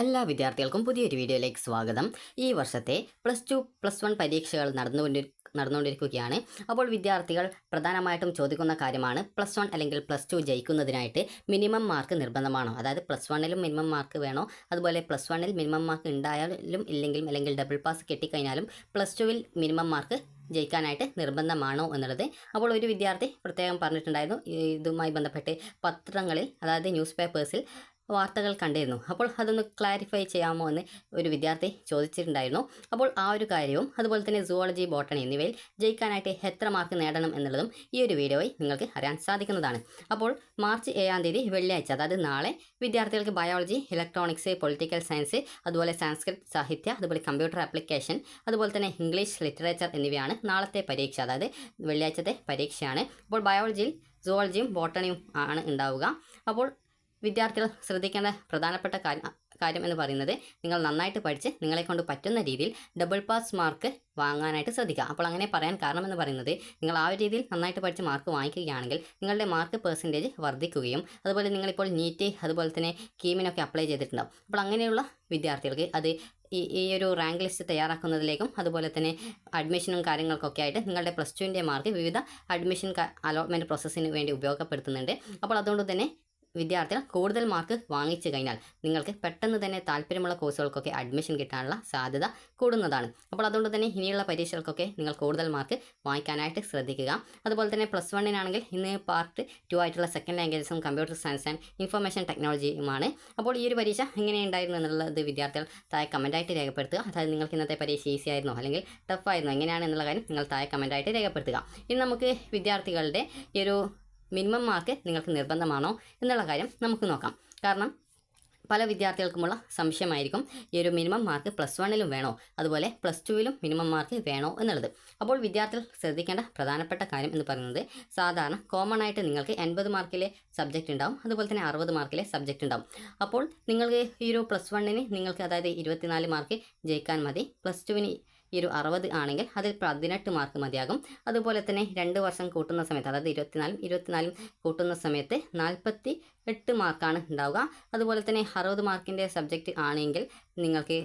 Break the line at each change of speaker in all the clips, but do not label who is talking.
എല്ലാ വിദ്യാർത്ഥികൾക്കും പുതിയൊരു വീഡിയോയിലേക്ക് സ്വാഗതം. ഈ വർഷത്തെ പ്ലസ് ടു പ്ലസ് വൺ പരീക്ഷകൾ നടന്നുകൊണ്ടി നടന്നുകൊണ്ടിരിക്കുകയാണ്. അപ്പോൾ വിദ്യാർത്ഥികൾ പ്രധാനമായിട്ടും ചോദിക്കുന്ന കാര്യമാണ് പ്ലസ് വൺ അല്ലെങ്കിൽ പ്ലസ് ടു ജയിക്കുന്നതിനായിട്ട് മിനിമം മാർക്ക് നിർബന്ധമാണോ? അതായത് പ്ലസ് വണ്ണിലും മിനിമം മാർക്ക് വേണോ? അതുപോലെ പ്ലസ് വണ്ണിൽ മിനിമം മാർക്ക് ഉണ്ടായാലും ഇല്ലെങ്കിലും അല്ലെങ്കിൽ ഡബിൾ പാസ് കിട്ടിക്കഴിഞ്ഞാലും പ്ലസ് ടുവിൽ മിനിമം മാർക്ക് ജയിക്കാനായിട്ട് നിർബന്ധമാണോ എന്നുള്ളത്? അപ്പോൾ ഒരു വിദ്യാർത്ഥി പ്രത്യേകം പറഞ്ഞിട്ടുണ്ടായിരുന്നു. ഇതുമായി ബന്ധപ്പെട്ട് പത്രങ്ങളിൽ അതായത് ന്യൂസ് പേപ്പേഴ്സിൽ വാർത്തകൾ കണ്ടിരുന്നു. അപ്പോൾ അതൊന്ന് ക്ലാരിഫൈ ചെയ്യാമോ എന്ന് ഒരു വിദ്യാർത്ഥി ചോദിച്ചിട്ടുണ്ടായിരുന്നു. അപ്പോൾ ആ ഒരു കാര്യവും അതുപോലെ തന്നെ സുവോളജി ബോട്ടണി എന്നിവയിൽ ജയിക്കാനായിട്ട് എത്ര മാർക്ക് നേടണം എന്നുള്ളതും ഈ ഒരു വീഡിയോയിൽ നിങ്ങൾക്ക് അറിയാൻ സാധിക്കുന്നതാണ്. അപ്പോൾ മാർച്ച് ഏഴാം തീയതി വെള്ളിയാഴ്ച അതായത് നാളെ വിദ്യാർത്ഥികൾക്ക് ബയോളജി ഇലക്ട്രോണിക്സ് പൊളിറ്റിക്കൽ സയൻസ് അതുപോലെ സാംസ്കൃത് സാഹിത്യ അതുപോലെ കമ്പ്യൂട്ടർ ആപ്ലിക്കേഷൻ അതുപോലെ തന്നെ ഇംഗ്ലീഷ് ലിറ്ററേച്ചർ എന്നിവയാണ് നാളത്തെ പരീക്ഷ അതായത് വെള്ളിയാഴ്ചത്തെ പരീക്ഷയാണ്. അപ്പോൾ ബയോളജിയിൽ സുവോളജിയും ബോട്ടണിയും ആണ് ഉണ്ടാവുക. അപ്പോൾ വിദ്യാർത്ഥികൾ ശ്രദ്ധിക്കേണ്ട പ്രധാനപ്പെട്ട കാര്യം കാര്യം എന്ന് പറയുന്നത് നിങ്ങൾ നന്നായിട്ട് പഠിച്ച് നിങ്ങളെ കൊണ്ട് പറ്റുന്ന രീതിയിൽ ഡബിൾ പാസ് മാർക്ക് വാങ്ങാനായിട്ട് ശ്രദ്ധിക്കുക. അപ്പോൾ അങ്ങനെ പറയാൻ കാരണം എന്ന് പറയുന്നത് നിങ്ങൾ ആ ഒരു രീതിയിൽ നന്നായിട്ട് പഠിച്ച് മാർക്ക് വാങ്ങിക്കുകയാണെങ്കിൽ നിങ്ങളുടെ മാർക്ക് പെർസെന്റേജ് വർദ്ധിക്കുകയും അതുപോലെ നിങ്ങളിപ്പോൾ നീറ്റ് അതുപോലെ തന്നെ കീമിനൊക്കെ അപ്ലൈ ചെയ്തിട്ടുണ്ടാവും. അപ്പോൾ അങ്ങനെയുള്ള വിദ്യാർത്ഥികൾക്ക് അത് ഈ ഈ ഒരു റാങ്ക് ലിസ്റ്റ് തയ്യാറാക്കുന്നതിലേക്കും അതുപോലെ തന്നെ അഡ്മിഷനും കാര്യങ്ങൾക്കൊക്കെ ആയിട്ട് നിങ്ങളുടെ പ്ലസ് ടുവിന്റെ മാർക്ക് വിവിധ അഡ്മിഷൻ അലോട്ട്മെന്റ് പ്രോസസ്സിന് വേണ്ടി ഉപയോഗപ്പെടുത്തുന്നുണ്ട്. അപ്പോൾ അതുകൊണ്ട് തന്നെ വിദ്യാർത്ഥികൾ കൂടുതൽ മാർക്ക് വാങ്ങിച്ചു കഴിഞ്ഞാൽ നിങ്ങൾക്ക് പെട്ടെന്ന് തന്നെ താല്പര്യമുള്ള കോഴ്സുകൾക്കൊക്കെ അഡ്മിഷൻ കിട്ടാനുള്ള സാധ്യത കൂടുന്നതാണ്. അപ്പോൾ അതുകൊണ്ട് തന്നെ ഇനിയുള്ള പരീക്ഷകൾക്കൊക്കെ നിങ്ങൾ കൂടുതൽ മാർക്ക് വാങ്ങിക്കാനായിട്ട് ശ്രദ്ധിക്കുക. അതുപോലെ തന്നെ പ്ലസ് വണ്ണിനാണെങ്കിൽ ഇന്ന് പാർട്ട് ടു ആയിട്ടുള്ള സെക്കൻഡ് ലാംഗ്വേജസും കമ്പ്യൂട്ടർ സയൻസ് ആൻഡ് ഇൻഫർമേഷൻ ടെക്നോളജിയുമാണ് അപ്പോൾ ഈ ഒരു പരീക്ഷ എങ്ങനെയുണ്ടായിരുന്നു എന്നുള്ളത് വിദ്യാർത്ഥികൾ താഴെ കമന്റായിട്ട് രേഖപ്പെടുത്തുക. അതായത് നിങ്ങൾക്ക് ഇന്നത്തെ പരീക്ഷ ഈസി ആയിരുന്നോ അല്ലെങ്കിൽ ടഫ് ആയിരുന്നോ? എങ്ങനെയാണ് എന്നുള്ള കാര്യം നിങ്ങൾ താഴെ കമന്റായിട്ട് രേഖപ്പെടുത്തുക. ഇനി നമുക്ക് വിദ്യാർത്ഥികളുടെ ഈ ഒരു മിനിമം മാർക്ക് നിങ്ങൾക്ക് നിർബന്ധമാണോ എന്നുള്ള കാര്യം നമുക്ക് നോക്കാം. കാരണം പല വിദ്യാർത്ഥികൾക്കുമുള്ള സംശയമായിരിക്കും ഈ ഒരു മിനിമം മാർക്ക് പ്ലസ് വണ്ണിലും വേണോ? അതുപോലെ പ്ലസ് ടുവിലും മിനിമം മാർക്ക് വേണോ എന്നുള്ളത്. അപ്പോൾ വിദ്യാർത്ഥികൾ ശ്രദ്ധിക്കേണ്ട പ്രധാനപ്പെട്ട കാര്യം എന്ന് പറയുന്നത് സാധാരണ കോമൺ ആയിട്ട് നിങ്ങൾക്ക് എൺപത് മാർക്കിലെ സബ്ജക്റ്റ് ഉണ്ടാവും അതുപോലെ തന്നെ അറുപത് മാർക്കിലെ സബ്ജക്റ്റ് ഉണ്ടാവും. അപ്പോൾ നിങ്ങൾക്ക് ഈ ഒരു പ്ലസ് വണ്ണിന് നിങ്ങൾക്ക് അതായത് ഇരുപത്തിനാല് മാർക്ക് ജയിക്കാൻ മതി പ്ലസ് ടുവിന് ഈ ഒരു അറുപത് ആണെങ്കിൽ അതിൽ പതിനെട്ട് മാർക്ക് മതിയാകും. അതുപോലെ തന്നെ രണ്ട് വർഷം കൂട്ടുന്ന സമയത്ത് അതായത് ഇരുപത്തിനാലും ഇരുപത്തിനാലും കൂട്ടുന്ന സമയത്ത് നാൽപ്പത്തി എട്ട് മാർക്കാണ് ഉണ്ടാവുക. അതുപോലെ തന്നെ അറുപത് മാർക്കിന്റെ സബ്ജക്റ്റ് ആണെങ്കിൽ നിങ്ങൾക്ക്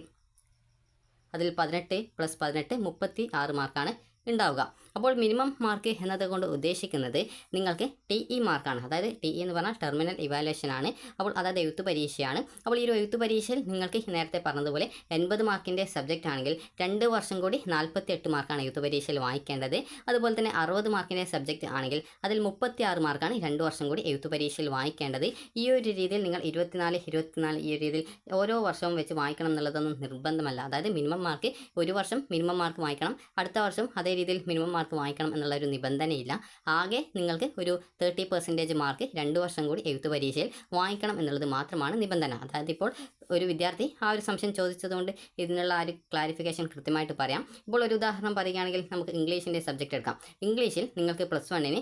അതിൽ പതിനെട്ട് പ്ലസ് പതിനെട്ട് മുപ്പത്തി ആറ് മാർക്കാണ് ഉണ്ടാവുക. അപ്പോൾ മിനിമം മാർക്ക് എന്നത് കൊണ്ട് ഉദ്ദേശിക്കുന്നത് നിങ്ങൾക്ക് ടി ഇ മാർക്കാണ് അതായത് ടി ഇ എന്ന് പറഞ്ഞാൽ ടെർമിനൽ ഇവാലുവേഷൻ ആണ്. അപ്പോൾ അതായത് എഴുത്ത് പരീക്ഷയാണ്. അപ്പോൾ ഈ ഒരു എഴുത്ത് പരീക്ഷയിൽ നിങ്ങൾക്ക് നേരത്തെ പറഞ്ഞതുപോലെ എൺപത് മാർക്കിന്റെ സബ്ജക്റ്റ് ആണെങ്കിൽ രണ്ട് വർഷം കൂടി നാൽപ്പത്തി എട്ട് മാർക്കാണ് എഴുത്ത് പരീക്ഷയിൽ വാങ്ങിക്കേണ്ടത് അതുപോലെ തന്നെ അറുപത് മാർക്കിന്റെ സബ്ജക്റ്റ് ആണെങ്കിൽ അതിൽ മുപ്പത്തി ആറ് മാർക്കാണ് രണ്ട് വർഷം കൂടി എഴുത്ത് പരീക്ഷയിൽ വാങ്ങിക്കേണ്ടത് ഈ ഒരു രീതിയിൽ നിങ്ങൾ ഇരുപത്തിനാല് ഇരുപത്തിനാല് ഈ രീതിയിൽ ഓരോ വർഷവും വെച്ച് വാങ്ങിക്കണം എന്നുള്ളതൊന്നും നിർബന്ധമല്ല. അതായത് മിനിമം മാർക്ക് ഒരു വർഷം മിനിമം മാർക്ക് വാങ്ങിക്കണം അടുത്ത വർഷം അതേ രീതിയിൽ മിനിമം മാർക്ക് വാങ്ങിക്കണം എന്നുള്ള ഒരു നിബന്ധനയില്ല. ആകെ നിങ്ങൾക്ക് ഒരു തേർട്ടി പെർസെന്റേജ് മാർക്ക് രണ്ട് വർഷം കൂടി എഴുത്ത് പരീക്ഷയിൽ വാങ്ങിക്കണം എന്നുള്ളത് മാത്രമാണ് നിബന്ധന. അതായത് ഇപ്പോൾ ഒരു വിദ്യാർത്ഥി ആ ഒരു സംശയം ചോദിച്ചതുകൊണ്ട് ഇതിനുള്ള ആ ഒരു ക്ലാരിഫിക്കേഷൻ കൃത്യമായിട്ട് പറയാം. ഇപ്പോൾ ഒരു ഉദാഹരണം പറയുകയാണെങ്കിൽ നമുക്ക് ഇംഗ്ലീഷിന്റെ സബ്ജക്റ്റ് എടുക്കാം. ഇംഗ്ലീഷിൽ നിങ്ങൾക്ക് പ്ലസ് വണ്ണിന്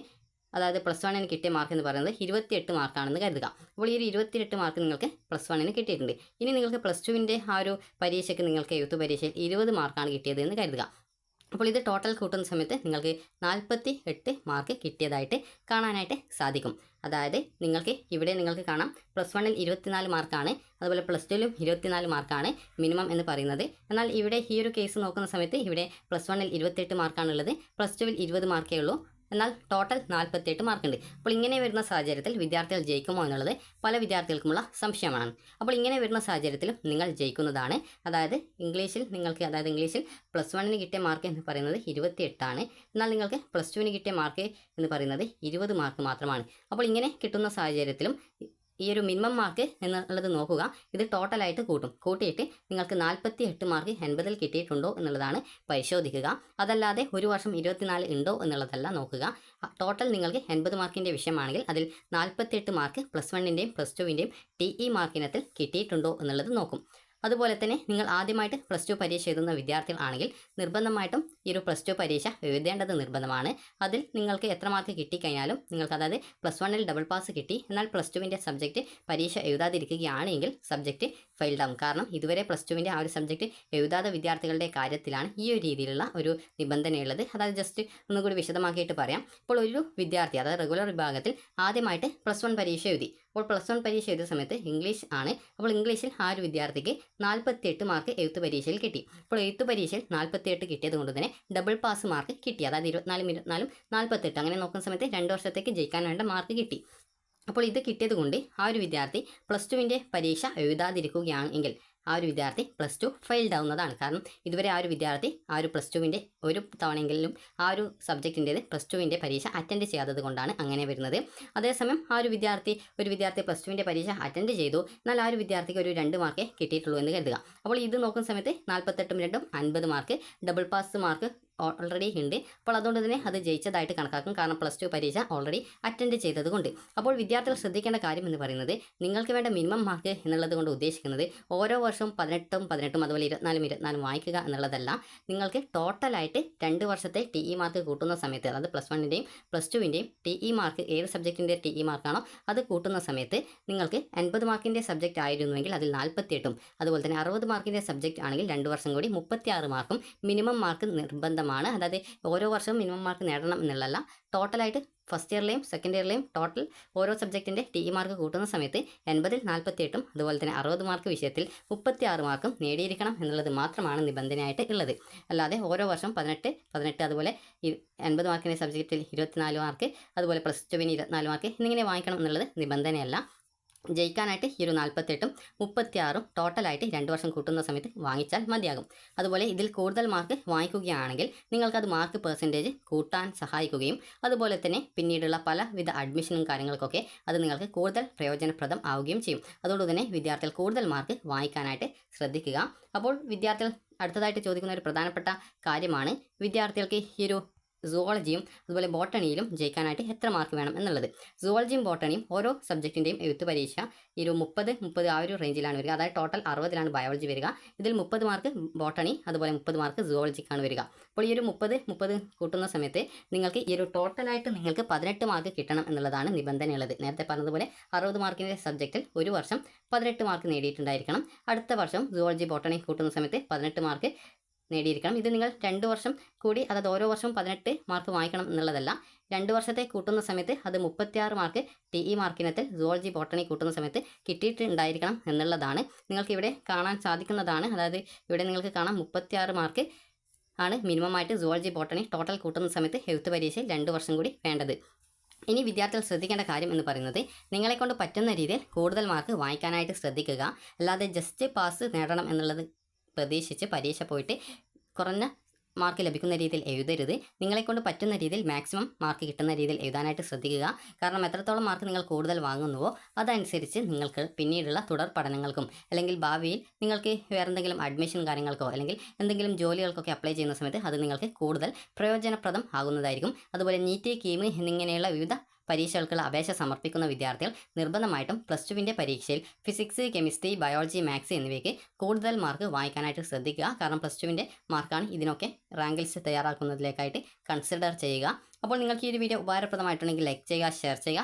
അതായത് പ്ലസ് വണ്ണിന് കിട്ടിയ മാർക്ക് എന്ന് പറയുന്നത് ഇരുപത്തിയെട്ട് മാർക്കാണെന്ന് കരുതുക. അപ്പോൾ ഈ ഒരു ഇരുപത്തിയെട്ട് മാർക്ക് നിങ്ങൾക്ക് പ്ലസ് വണ്ണിന് കിട്ടിയിട്ടുണ്ട്. ഇനി നിങ്ങൾക്ക് പ്ലസ് ടുവിന്റെ ആ ഒരു പരീക്ഷയ്ക്ക് നിങ്ങൾക്ക് എഴുത്ത് പരീക്ഷയിൽ ഇരുപത് മാർക്കാണ് കിട്ടിയത് എന്ന് കരുതുക. അപ്പോൾ ഇത് ടോട്ടൽ കൂട്ടുന്ന സമയത്ത് നിങ്ങൾക്ക് നാൽപ്പത്തി എട്ട് മാർക്ക് കിട്ടിയതായിട്ട് കാണാനായിട്ട് സാധിക്കും. അതായത് നിങ്ങൾക്ക് ഇവിടെ നിങ്ങൾക്ക് കാണാം പ്ലസ് വണ്ണിൽ ഇരുപത്തിനാല് മാർക്കാണ് അതുപോലെ പ്ലസ് ടുവിലും ഇരുപത്തിനാല് മാർക്കാണ് മിനിമം എന്ന് പറയുന്നത്. എന്നാൽ ഇവിടെ ഈ ഒരു കേസ് നോക്കുന്ന സമയത്ത് ഇവിടെ പ്ലസ് വണ്ണിൽ ഇരുപത്തെട്ട് മാർക്കാണുള്ളത് പ്ലസ് ടുവിൽ ഇരുപത് മാർക്കേ ഉള്ളൂ. എന്നാൽ ടോട്ടൽ നാൽപ്പത്തിയെട്ട് മാർക്കുണ്ട് അപ്പോൾ ഇങ്ങനെ വരുന്ന സാഹചര്യത്തിൽ വിദ്യാർത്ഥികൾ ജയിക്കുമോ എന്നുള്ളത് പല വിദ്യാർത്ഥികൾക്കുമുള്ള സംശയമാണ്. അപ്പോൾ ഇങ്ങനെ വരുന്ന സാഹചര്യത്തിലും നിങ്ങൾ ജയിക്കുന്നതാണ്. അതായത് ഇംഗ്ലീഷിൽ നിങ്ങൾക്ക് അതായത് ഇംഗ്ലീഷിൽ പ്ലസ് വണ്ണിന് കിട്ടിയ മാർക്ക് എന്ന് പറയുന്നത് ഇരുപത്തിയെട്ടാണ്. എന്നാൽ നിങ്ങൾക്ക് പ്ലസ് ടുവിന് കിട്ടിയ മാർക്ക് എന്ന് പറയുന്നത് ഇരുപത് മാർക്ക് മാത്രമാണ്. അപ്പോൾ ഇങ്ങനെ കിട്ടുന്ന സാഹചര്യത്തിലും ഈ ഒരു മിനിമം മാർക്ക് എന്നുള്ളത് നോക്കുക. ഇത് ടോട്ടലായിട്ട് കൂട്ടും. കൂട്ടിയിട്ട് നിങ്ങൾക്ക് നാൽപ്പത്തി എട്ട് മാർക്ക് എൺപതിൽ കിട്ടിയിട്ടുണ്ടോ എന്നുള്ളതാണ് പരിശോധിക്കുക. അതല്ലാതെ ഒരു വർഷം ഇരുപത്തിനാല് ഉണ്ടോ എന്നുള്ളതല്ല നോക്കുക. ടോട്ടൽ നിങ്ങൾക്ക് എൺപത് മാർക്കിന്റെ വിഷയമാണെങ്കിൽ അതിൽ നാൽപ്പത്തിയെട്ട് മാർക്ക് പ്ലസ് വണ്ണിന്റെയും പ്ലസ് ടുവിന്റെയും ടി ഇ മാർക്കിനത്തിൽ കിട്ടിയിട്ടുണ്ടോ എന്നുള്ളത് നോക്കും. അതുപോലെ തന്നെ നിങ്ങൾ ആദ്യമായിട്ട് പ്ലസ് ടു പരീക്ഷ എഴുതുന്ന വിദ്യാർത്ഥികളാണെങ്കിൽ നിർബന്ധമായിട്ടും ഈ ഒരു പ്ലസ് ടു പരീക്ഷ എഴുതേണ്ടത് നിർബന്ധമാണ്. അതിൽ നിങ്ങൾക്ക് എത്ര മാർക്ക് കിട്ടിക്കഴിഞ്ഞാലും നിങ്ങൾക്ക് അതായത് പ്ലസ് വണ്ണിൽ ഡബിൾ പാസ് കിട്ടി. എന്നാൽ പ്ലസ് ടുവിന്റെ സബ്ജക്റ്റ് പരീക്ഷ എഴുതാതിരിക്കുകയാണെങ്കിൽ സബ്ജക്റ്റ് ഫെയിൽ ആവും കാരണം ഇതുവരെ പ്ലസ് ടുവിന്റെ ആ ഒരു സബ്ജക്റ്റ് എഴുതാത്ത വിദ്യാർത്ഥികളുടെ കാര്യത്തിലാണ് ഈ ഒരു രീതിയിലുള്ള ഒരു നിബന്ധനയുള്ളത്. അതായത് ജസ്റ്റ് ഒന്നുകൂടി വിശദമാക്കിയിട്ട് പറയാം. ഇപ്പോൾ ഒരു വിദ്യാർത്ഥി അതായത് റെഗുലർ വിഭാഗത്തിൽ ആദ്യമായിട്ട് പ്ലസ് വൺ പരീക്ഷ എഴുതി. അപ്പോൾ പ്ലസ് വൺ പരീക്ഷ എഴുതിയ സമയത്ത് ഇംഗ്ലീഷ് ആണ്. അപ്പോൾ ഇംഗ്ലീഷിൽ ആ ഒരു വിദ്യാർത്ഥിക്ക് നാൽപ്പത്തിയെട്ട് മാർക്ക് എഴുത്ത് പരീക്ഷയിൽ കിട്ടി. അപ്പോൾ എഴുത്ത് പരീക്ഷയിൽ നാൽപ്പത്തിയെട്ട് കിട്ടിയത് കൊണ്ട് തന്നെ ഡബിൾ പാസ് മാർക്ക് കിട്ടി. അതായത് ഇരുപത്തിനാലും ഇരുപത്തിനാലും നാൽപ്പത്തെട്ട് അങ്ങനെ നോക്കുന്ന സമയത്ത് രണ്ട് വർഷത്തേക്ക് ജയിക്കാൻ വേണ്ട മാർക്ക് കിട്ടി. അപ്പോൾ ഇത് കിട്ടിയത് കൊണ്ട് ആ ഒരു വിദ്യാർത്ഥി പ്ലസ് ടുവിന്റെ പരീക്ഷ എഴുതാതിരിക്കുകയാണ് എങ്കിൽ ആ ഒരു വിദ്യാർത്ഥി പ്ലസ് ടു ഫെയിൽഡ് ആവുന്നതാണ്. കാരണം ഇതുവരെ ആ ഒരു വിദ്യാർത്ഥി ആ ഒരു പ്ലസ് ടുവിന്റെ ഒരു തവണയെങ്കിലും ആ ഒരു സബ്ജക്റ്റിന്റേത് പ്ലസ് ടുവിന്റെ പരീക്ഷ അറ്റൻഡ് ചെയ്യാത്തത് കൊണ്ടാണ് അങ്ങനെ വരുന്നത്. അതേസമയം ആ ഒരു വിദ്യാർത്ഥി ഒരു വിദ്യാർത്ഥി പ്ലസ് ടുവിന്റെ പരീക്ഷ അറ്റൻഡ് ചെയ്തു. എന്നാൽ ആ ഒരു വിദ്യാർത്ഥിക്ക് ഒരു രണ്ട് മാർക്കേ കിട്ടിയിട്ടുള്ളൂ എന്ന് കരുതുക. അപ്പോൾ ഇത് നോക്കുന്ന സമയത്ത് നാൽപ്പത്തെട്ടും രണ്ടും അൻപത് mark double pass mark already ഉണ്ട്. അപ്പോൾ അതുകൊണ്ട് തന്നെ അത് ജയിച്ചതായിട്ട് കണക്കാക്കും. കാരണം പ്ലസ് ടു പരീക്ഷ ഓൾറെഡി അറ്റൻഡ് ചെയ്തതുകൊണ്ട്. അപ്പോൾ വിദ്യാർത്ഥികൾ ശ്രദ്ധിക്കേണ്ട കാര്യം എന്ന് പറയുന്നത് നിങ്ങൾക്ക് വേണ്ട മിനിമം മാർക്ക് എന്നുള്ളത് കൊണ്ട് ഉദ്ദേശിക്കുന്നത് ഓരോ വർഷവും പതിനെട്ടും പതിനെട്ടും അതുപോലെ ഇരുപത്തിനാലും ഇരുപത്തിനാലും വായിക്കുക എന്നുള്ളതല്ല. നിങ്ങൾക്ക് ടോട്ടലായിട്ട് രണ്ട് വർഷത്തെ ടി ഇ മാർക്ക് കൂട്ടുന്ന സമയത്ത് അതായത് പ്ലസ് വണ്ണിന്റെയും പ്ലസ് ടുവിന്റെയും ടി ഇ മാർക്ക് ഏത് സബ്ജക്റ്റിന്റെ ടി ഇ മാർക്കാണോ അത് കൂട്ടുന്ന സമയത്ത് നിങ്ങൾക്ക് അൻപത് മാർക്കിന്റെ സബ്ജക്റ്റ് ആയിരുന്നുവെങ്കിൽ അതിൽ നാൽപ്പത്തിയെട്ടും അതുപോലെ തന്നെ അറുപത് മാർക്കിന്റെ സബ്ജക്റ്റ് ആണെങ്കിൽ രണ്ട് വർഷം കൂടി മുപ്പത്തിയാറ് മാർക്കും മിനിമം മാർക്ക് നിർബന്ധമാണ് അതായത് ഓരോ വർഷവും മിനിമം മാർക്ക് നേടണം എന്നുള്ളതല്ല. ടോട്ടലായിട്ട് ഫസ്റ്റ് ഇയറിലെയും സെക്കൻഡ് ഇയറിലെയും ടോട്ടൽ ഓരോ സബ്ജക്റ്റിന്റെ ടി മാർക്ക് കൂട്ടുന്ന സമയത്ത് എൺപതിൽ നാൽപ്പത്തിയെട്ടും അതുപോലെ തന്നെ അറുപത് മാർക്ക് വിഷയത്തിൽ മുപ്പത്തി ആറ് മാർക്കും നേടിയിരിക്കണം എന്നുള്ളത് മാത്രമാണ് നിബന്ധനയായിട്ട് ഉള്ളത്. അല്ലാതെ ഓരോ വർഷം പതിനെട്ട് പതിനെട്ട് അതുപോലെ എൺപത് മാർക്കിന്റെ സബ്ജക്റ്റിൽ ഇരുപത്തിനാല് മാർക്ക് അതുപോലെ പ്ലസ് ടുവിന് ഇരുപത്തിനാല് മാർക്ക് എന്നിങ്ങനെ വാങ്ങിക്കണം എന്നുള്ളത് നിബന്ധനയല്ല. ജയിക്കാനായിട്ട് ഈ ഒരു നാൽപ്പത്തെട്ടും മുപ്പത്തിയാറും ടോട്ടലായിട്ട് രണ്ട് വർഷം കൂട്ടുന്ന സമയത്ത് വാങ്ങിച്ചാൽ മതിയാകും. അതുപോലെ ഇതിൽ കൂടുതൽ മാർക്ക് വാങ്ങിക്കുകയാണെങ്കിൽ നിങ്ങൾക്കത് മാർക്ക് പെർസെന്റേജ് കൂട്ടാൻ സഹായിക്കുകയും അതുപോലെ തന്നെ പിന്നീടുള്ള പലവിധ അഡ്മിഷനും കാര്യങ്ങൾക്കൊക്കെ അത് നിങ്ങൾക്ക് കൂടുതൽ പ്രയോജനപ്രദം ആവുകയും ചെയ്യും. അതുകൊണ്ട് തന്നെ വിദ്യാർത്ഥികൾ കൂടുതൽ മാർക്ക് വാങ്ങിക്കാനായിട്ട് ശ്രദ്ധിക്കുക. അപ്പോൾ വിദ്യാർത്ഥികൾ അടുത്തതായിട്ട് ചോദിക്കുന്ന ഒരു പ്രധാനപ്പെട്ട കാര്യമാണ് വിദ്യാർത്ഥികൾക്ക് ഈ ഒരു സുവോളജിയും അതുപോലെ ബോട്ടണിയിലും ജയിക്കാനായിട്ട് എത്ര മാർക്ക് വേണം എന്നുള്ളത്. സുവോളജിയും ബോട്ടണിയും ഓരോ സബ്ജക്റ്റിന്റെയും എഴുത്ത് പരീക്ഷ ഒരു മുപ്പത് മുപ്പത് ആ ഒരു റേഞ്ചിലാണ് വരിക. അതായത് ടോട്ടൽ അറുപതിലാണ് ബയോളജി വരിക. ഇതിൽ മുപ്പത് മാർക്ക് ബോട്ടണി അതുപോലെ മുപ്പത് മാർക്ക് സുവോളജിക്കാണ് വരിക. അപ്പോൾ ഈ ഒരു മുപ്പത് മുപ്പത് കൂട്ടുന്ന സമയത്ത് നിങ്ങൾക്ക് ഈ ഒരു ടോട്ടലായിട്ട് നിങ്ങൾക്ക് പതിനെട്ട് മാർക്ക് കിട്ടണം എന്നുള്ളതാണ് നിബന്ധനയുള്ളത്. നേരത്തെ പറഞ്ഞതുപോലെ അറുപത് മാർക്കിന്റെ സബ്ജക്റ്റിൽ ഒരു വർഷം പതിനെട്ട് മാർക്ക് നേടിയിട്ടുണ്ടായിരിക്കണം. അടുത്ത വർഷം സുവോളജി ബോട്ടണി കൂട്ടുന്ന സമയത്ത് പതിനെട്ട് മാർക്ക് നേടിയിരിക്കണം. ഇത് നിങ്ങൾ രണ്ട് വർഷം കൂടി അതായത് ഓരോ വർഷവും പതിനെട്ട് മാർക്ക് വാങ്ങിക്കണം എന്നുള്ളതല്ല. രണ്ട് വർഷത്തെ കൂട്ടുന്ന സമയത്ത് അത് മുപ്പത്തിയാറ് മാർക്ക് ടി ഇ മാർക്കിനത്തിൽ സുവോളജി ബോട്ടണി കൂട്ടുന്ന സമയത്ത് കിട്ടിയിട്ടുണ്ടായിരിക്കണം എന്നുള്ളതാണ്. നിങ്ങൾക്ക് ഇവിടെ കാണാൻ സാധിക്കുന്നതാണ്. അതായത് ഇവിടെ നിങ്ങൾക്ക് കാണാം മുപ്പത്തിയാറ് മാർക്ക് ആണ് മിനിമമായിട്ട് സുവോളജി ബോട്ടണി ടോട്ടൽ കൂട്ടുന്ന സമയത്ത് എഴുത്ത് പരീക്ഷയിൽ രണ്ട് വർഷം കൂടി വേണ്ടത്. ഇനി വിദ്യാർത്ഥികൾ ശ്രദ്ധിക്കേണ്ട കാര്യം എന്ന് പറയുന്നത് നിങ്ങളെക്കൊണ്ട് പറ്റുന്ന രീതിയിൽ കൂടുതൽ മാർക്ക് വാങ്ങിക്കാനായിട്ട് ശ്രദ്ധിക്കുക. അല്ലാതെ ജസ്റ്റ് പാസ് നേടണം എന്നുള്ളത് പ്രതീക്ഷിച്ച് പരീക്ഷ പോയിട്ട് കുറഞ്ഞ മാർക്ക് ലഭിക്കുന്ന രീതിയിൽ എഴുതരുത്. നിങ്ങളെക്കൊണ്ട് പറ്റുന്ന രീതിയിൽ മാക്സിമം മാർക്ക് കിട്ടുന്ന രീതിയിൽ എഴുതാനായിട്ട് ശ്രദ്ധിക്കുക. കാരണം എത്രത്തോളം മാർക്ക് നിങ്ങൾ കൂടുതൽ വാങ്ങുന്നുവോ അതനുസരിച്ച് നിങ്ങൾക്ക് പിന്നീടുള്ള തുടർ പഠനങ്ങൾക്കും അല്ലെങ്കിൽ ഭാവിയിൽ നിങ്ങൾക്ക് വേറെ എന്തെങ്കിലും അഡ്മിഷൻ കാര്യങ്ങൾക്കോ അല്ലെങ്കിൽ എന്തെങ്കിലും ജോലികൾക്കൊക്കെ അപ്ലൈ ചെയ്യുന്ന സമയത്ത് അത് നിങ്ങൾക്ക് കൂടുതൽ പ്രയോജനപ്രദം ആകുന്നതായിരിക്കും. അതുപോലെ നീറ്റ് കീം എന്നിങ്ങനെയുള്ള വിവിധ പരീക്ഷകൾക്കുള്ള അപേക്ഷ സമർപ്പിക്കുന്ന വിദ്യാർത്ഥികൾ നിർബന്ധമായിട്ടും പ്ലസ് ടുവിന്റെ പരീക്ഷയിൽ ഫിസിക്സ് കെമിസ്ട്രി ബയോളജി മാത്സ് എന്നിവയ്ക്ക് കൂടുതൽ മാർക്ക് വാങ്ങിക്കാനായിട്ട് ശ്രദ്ധിക്കുക. കാരണം പ്ലസ് ടുവിന്റെ മാർക്കാണ് ഇതിനൊക്കെ റാങ്ക് ലിസ്റ്റ് തയ്യാറാക്കുന്നതിലേക്കായിട്ട് കൺസിഡർ ചെയ്യുക. അപ്പോൾ നിങ്ങൾക്ക് ഈ ഒരു വീഡിയോ ഉപകാരപ്രദമായിട്ടുണ്ടെങ്കിൽ ലൈക്ക് ചെയ്യുക ഷെയർ ചെയ്യുക.